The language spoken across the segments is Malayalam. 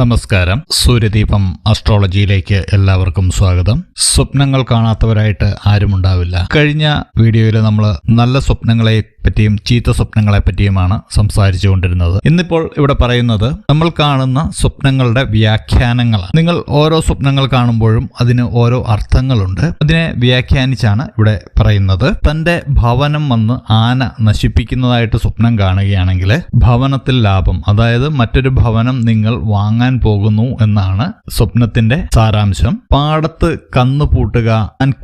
നമസ്കാരം. സൂര്യദീപം അസ്ട്രോളജിയിലേക്ക് എല്ലാവർക്കും സ്വാഗതം. സ്വപ്നങ്ങൾ കാണാത്തവരായിട്ട് ആരുമുണ്ടാവില്ല. കഴിഞ്ഞ വീഡിയോയിൽ നമ്മൾ നല്ല സ്വപ്നങ്ങളെ പറ്റിയും ചീത്ത സ്വപ്നങ്ങളെ പറ്റിയുമാണ് സംസാരിച്ചുകൊണ്ടിരുന്നത്. ഇന്നിപ്പോൾ ഇവിടെ പറയുന്നത് നമ്മൾ കാണുന്ന സ്വപ്നങ്ങളുടെ വ്യാഖ്യാനങ്ങളാണ്. നിങ്ങൾ ഓരോ സ്വപ്നങ്ങൾ കാണുമ്പോഴും അതിന് ഓരോ അർത്ഥങ്ങളുണ്ട്. അതിനെ വ്യാഖ്യാനിച്ചാണ് ഇവിടെ പറയുന്നത്. തന്റെ ഭവനം വന്ന് ആന നശിപ്പിക്കുന്നതായിട്ട് സ്വപ്നം കാണുകയാണെങ്കിൽ ഭവനത്തിൽ ലാഭം അതായത് മറ്റൊരു ഭവനം നിങ്ങൾ വാങ്ങാൻ പോകുന്നു എന്നാണ് സ്വപ്നത്തിന്റെ സാരാംശം. പാടത്ത് കന്നു പൂട്ടുക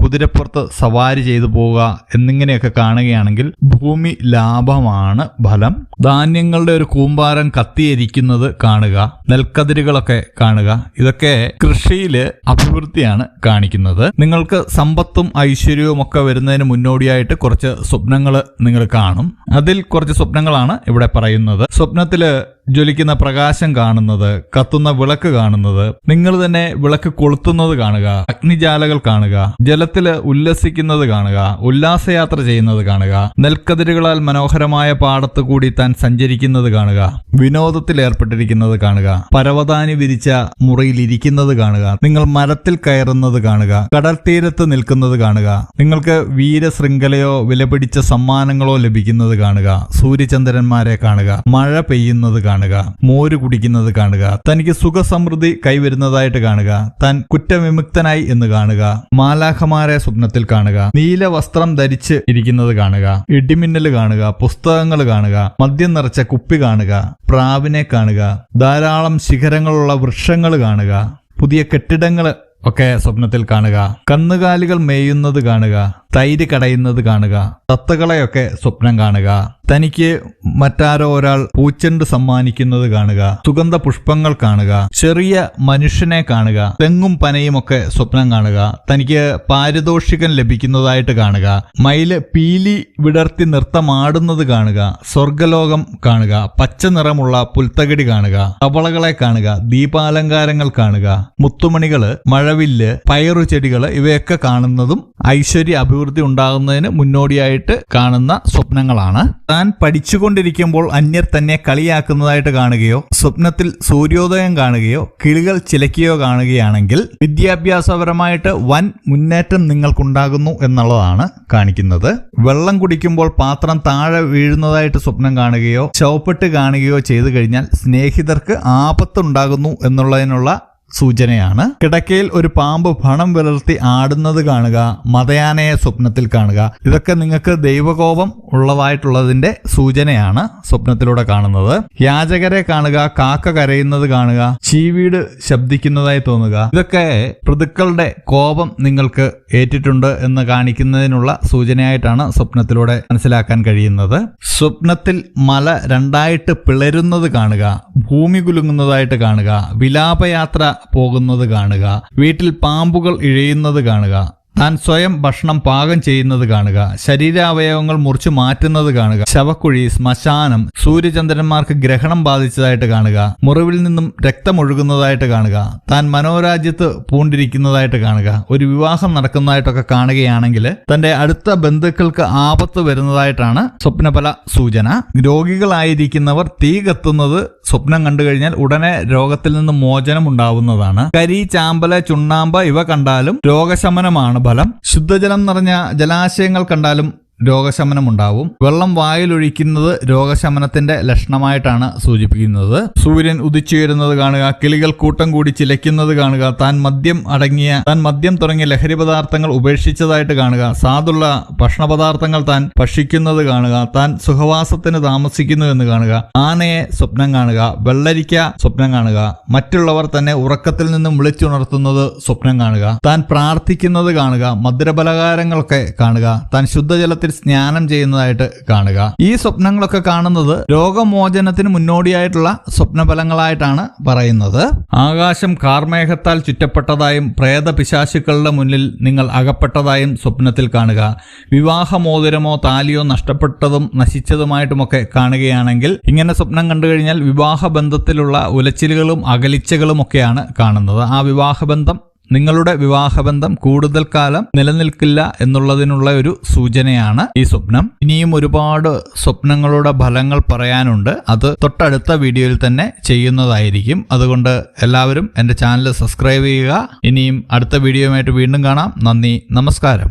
കുതിരപ്പുറത്ത് സവാരി ചെയ്തു പോവുക എന്നിങ്ങനെയൊക്കെ കാണുകയാണെങ്കിൽ ഭൂമി ലാഭമാണ് ഫലം. ധാന്യങ്ങളുടെ ഒരു കൂമ്പാരം കത്തിയിരിക്കുന്നത് കാണുക. നെൽക്കതിരുകളൊക്കെ കാണുക. ഇതൊക്കെ കൃഷിയിൽ അഭിവൃദ്ധിയാണ് കാണിക്കുന്നത്. നിങ്ങൾക്ക് സമ്പത്തും ഐശ്വര്യവും ഒക്കെ വരുന്നതിന് മുന്നോടിയായിട്ട് കുറച്ച് സ്വപ്നങ്ങൾ നിങ്ങൾ കാണും. അതിൽ കുറച്ച് സ്വപ്നങ്ങളാണ് ഇവിടെ പറയുന്നത്. സ്വപ്നത്തിൽ ജ്വലിക്കുന്ന പ്രകാശം കാണുന്നത് കത്തുന്ന വിളക്ക് കാണുന്നത് നിങ്ങൾ തന്നെ വിളക്ക് കൊളുത്തുന്നത് കാണുക അഗ്നിജാലകൾ കാണുക ജലത്തിൽ ഉല്ലസിക്കുന്നത് കാണുക ഉല്ലാസയാത്ര ചെയ്യുന്നത് കാണുക നെൽക്കതിരുകളാൽ മനോഹരമായ പാടത്ത് കൂടി താൻ സഞ്ചരിക്കുന്നത് കാണുക വിനോദത്തിൽ ഏർപ്പെട്ടിരിക്കുന്നത് കാണുക പരവതാനി വിരിച്ച മുറിയിൽ ഇരിക്കുന്നത് കാണുക നിങ്ങൾ മരത്തിൽ കയറുന്നത് കാണുക കടൽ തീരത്ത് നിൽക്കുന്നത് കാണുക നിങ്ങൾക്ക് വീരശൃംഖലയോ വിലപിടിച്ച സമ്മാനങ്ങളോ ലഭിക്കുന്നത് കാണുക സൂര്യചന്ദ്രന്മാരെ കാണുക മഴ പെയ്യുന്നത് കാണുക. മോര് കുടിക്കുന്നത് കാണുക തനിക്ക് സുഖസമൃദ്ധി കൈവരുന്നതായിട്ട് കാണുക താൻ കുറ്റവിമുക്തനായി എന്ന് കാണുക മാലാഖമാരെ സ്വപ്നത്തിൽ കാണുക നീല വസ്ത്രം ധരിച്ച് ഇരിക്കുന്നത് കാണുക ഇടിമിന്നൽ കാണുക പുസ്തകങ്ങൾ കാണുക മദ്യം നിറച്ച കുപ്പി കാണുക പ്രാവിനെ കാണുക ധാരാളം ശിഖരങ്ങളുള്ള വൃക്ഷങ്ങൾ കാണുക പുതിയ കെട്ടിടങ്ങൾ ഒക്കെ സ്വപ്നത്തിൽ കാണുക കന്നുകാലികൾ മേയുന്നത് കാണുക തൈര് കടയുന്നത് കാണുക തത്തകളെയൊക്കെ സ്വപ്നം കാണുക. തനിക്ക് മറ്റാരോ ഒരാൾ പൂച്ചെണ്ട് സമ്മാനിക്കുന്നത് കാണുക സുഗന്ധ പുഷ്പങ്ങൾ കാണുക ചെറിയ മനുഷ്യനെ കാണുക തെങ്ങും പനയും ഒക്കെ സ്വപ്നം കാണുക തനിക്ക് പാരിതോഷികം ലഭിക്കുന്നതായിട്ട് കാണുക മയിൽ പീലി വിടർത്തി നൃത്തമാടുന്നത് കാണുക സ്വർഗലോകം കാണുക പച്ച നിറമുള്ള പുൽത്തകിടി കാണുക തവളകളെ കാണുക ദീപാലങ്കാരങ്ങൾ കാണുക മുത്തുമണികൾ മഴവില്ല് പയറു ചെടികൾ ഇവയൊക്കെ കാണുന്നതും ഐശ്വര്യ അഭിവൃദ്ധി ഉണ്ടാകുന്നതിന് മുന്നോടിയായിട്ട് കാണുന്ന സ്വപ്നങ്ങളാണ്. താൻ പഠിച്ചുകൊണ്ടിരിക്കുമ്പോൾ അന്യർ തന്നെ കളിയാക്കുന്നതായിട്ട് കാണുകയോ സ്വപ്നത്തിൽ സൂര്യോദയം കാണുകയോ കിളികൾ ചിലക്കുകയോ കാണുകയാണെങ്കിൽ വിദ്യാഭ്യാസപരമായിട്ട് വൻ മുന്നേറ്റം നിങ്ങൾക്കുണ്ടാകുന്നു എന്നുള്ളതാണ് കാണിക്കുന്നത്. വെള്ളം കുടിക്കുമ്പോൾ പാത്രം താഴെ വീഴുന്നതായിട്ട് സ്വപ്നം കാണുകയോ ചവപ്പെട്ട് കാണുകയോ ചെയ്തു കഴിഞ്ഞാൽ സ്നേഹിതർക്ക് ആപത്തുണ്ടാകുന്നു എന്നുള്ളതിനുള്ള സൂചനയാണ്. കിടക്കയിൽ ഒരു പാമ്പ് പണം വിളർത്തി ആടുന്നത് കാണുക മതയാനയെ സ്വപ്നത്തിൽ കാണുക ഇതൊക്കെ നിങ്ങൾക്ക് ദൈവകോപം ഉള്ളതായിട്ടുള്ളതിന്റെ സൂചനയാണ് സ്വപ്നത്തിലൂടെ കാണുന്നത്. യാചകരെ കാണുക കാക്ക കരയുന്നത് കാണുക ചീവീട് ശബ്ദിക്കുന്നതായി തോന്നുക ഇതൊക്കെ പ്രതുക്കളുടെ കോപം നിങ്ങൾക്ക് ഏറ്റിട്ടുണ്ട് എന്ന് കാണിക്കുന്നതിനുള്ള സൂചനയായിട്ടാണ് സ്വപ്നത്തിലൂടെ മനസ്സിലാക്കാൻ കഴിയുന്നത്. സ്വപ്നത്തിൽ മല രണ്ടായിട്ട് പിളരുന്നത് കാണുക ഭൂമി കുലുങ്ങുന്നതായിട്ട് കാണുക വിലാപയാത്ര പോകുന്നത് കാണുക വീട്ടിൽ പാമ്പുകൾ ഇഴയുന്നത് കാണുക. താൻ സ്വയം ഭക്ഷണം പാകം ചെയ്യുന്നത് കാണുക ശരീരാവയവങ്ങൾ മുറിച്ചു മാറ്റുന്നത് കാണുക ശവക്കുഴി ശ്മശാനം സൂര്യചന്ദ്രന്മാർക്ക് ഗ്രഹണം ബാധിച്ചതായിട്ട് കാണുക മുറിവിൽ നിന്നും രക്തമൊഴുകുന്നതായിട്ട് കാണുക താൻ മനോരാജ്യത്ത് പൂണ്ടിരിക്കുന്നതായിട്ട് കാണുക ഒരു വിവാഹം നടക്കുന്നതായിട്ടൊക്കെ കാണുകയാണെങ്കിൽ തന്റെ അടുത്ത ബന്ധുക്കൾക്ക് ആപത്ത് വരുന്നതായിട്ടാണ് സ്വപ്നഫല സൂചന. രോഗികളായിരിക്കുന്നവർ തീ കത്തുന്നത് സ്വപ്നം കണ്ടു കഴിഞ്ഞാൽ ഉടനെ രോഗത്തിൽ നിന്ന് മോചനം ഉണ്ടാവുന്നതാണ് കരി ചാമ്പല ചുണ്ണാമ്പ് ഇവ കണ്ടാലും രോഗശമനമാണ് ഫലം ശുദ്ധജലം നിറഞ്ഞ ജലാശയങ്ങൾ കണ്ടാലും രോഗശമനം ഉണ്ടാവും വെള്ളം വായിലൊഴിക്കുന്നത് രോഗശമനത്തിന്റെ ലക്ഷണമായിട്ടാണ് സൂചിപ്പിക്കുന്നത്. സൂര്യൻ ഉദിച്ചുയരുന്നത് കാണുക കിളികൾ കൂട്ടം കൂടി ചിലയ്ക്കുന്നത് കാണുക താൻ മദ്യം അടങ്ങിയ താൻ മദ്യം തുടങ്ങിയ ലഹരി പദാർത്ഥങ്ങൾ ഉപേക്ഷിച്ചതായിട്ട് കാണുക സാധുള്ള ഭക്ഷണ പദാർത്ഥങ്ങൾ താൻ ഭക്ഷിക്കുന്നത് കാണുക താൻ സുഖവാസത്തിന് താമസിക്കുന്നു എന്ന് കാണുക ആനയെ സ്വപ്നം കാണുക വെള്ളരിക്ക സ്വപ്നം കാണുക മറ്റുള്ളവർ തന്നെ ഉറക്കത്തിൽ നിന്നും വിളിച്ചുണർത്തുന്നത് സ്വപ്നം കാണുക താൻ പ്രാർത്ഥിക്കുന്നത് കാണുക മധുരപലഹാരങ്ങളൊക്കെ കാണുക താൻ ശുദ്ധജലത്തിൽ സ്നാനം ചെയ്യുന്നതായിട്ട് കാണുക. ഈ സ്വപ്നങ്ങളൊക്കെ കാണുന്നത് രോഗമോചനത്തിന് മുന്നോടിയായിട്ടുള്ള സ്വപ്നഫലങ്ങളായിട്ടാണ് പറയുന്നത്. ആകാശം കാർമേഘത്താൽ ചുറ്റപ്പെട്ടതായും പ്രേത പിശാശുക്കളുടെ മുന്നിൽ നിങ്ങൾ അകപ്പെട്ടതായും സ്വപ്നത്തിൽ കാണുക. വിവാഹമോതിരമോ താലിയോ നഷ്ടപ്പെട്ടതും നശിച്ചതുമായിട്ടുമൊക്കെ കാണുകയാണെങ്കിൽ ഇങ്ങനെ സ്വപ്നം കണ്ടു കഴിഞ്ഞാൽ വിവാഹ ബന്ധത്തിലുള്ള ഉലച്ചിലുകളും അകലിച്ചകളും ഒക്കെയാണ് കാണുന്നത്. ആ വിവാഹബന്ധം നിങ്ങളുടെ വിവാഹബന്ധം കൂടുതൽ കാലം നിലനിൽക്കില്ല എന്നുള്ളതിനുള്ള ഒരു സൂചനയാണ് ഈ സ്വപ്നം. ഇനിയും ഒരുപാട് സ്വപ്നങ്ങളുടെ ഫലങ്ങൾ പറയാനുണ്ട്. അത് തൊട്ടടുത്ത വീഡിയോയിൽ തന്നെ ചെയ്യുന്നതായിരിക്കും. അതുകൊണ്ട് എല്ലാവരും എന്റെ ചാനൽ സബ്സ്ക്രൈബ് ചെയ്യുക. ഇനിയും അടുത്ത വീഡിയോയുമായിട്ട് വീണ്ടും കാണാം. നന്ദി. നമസ്കാരം.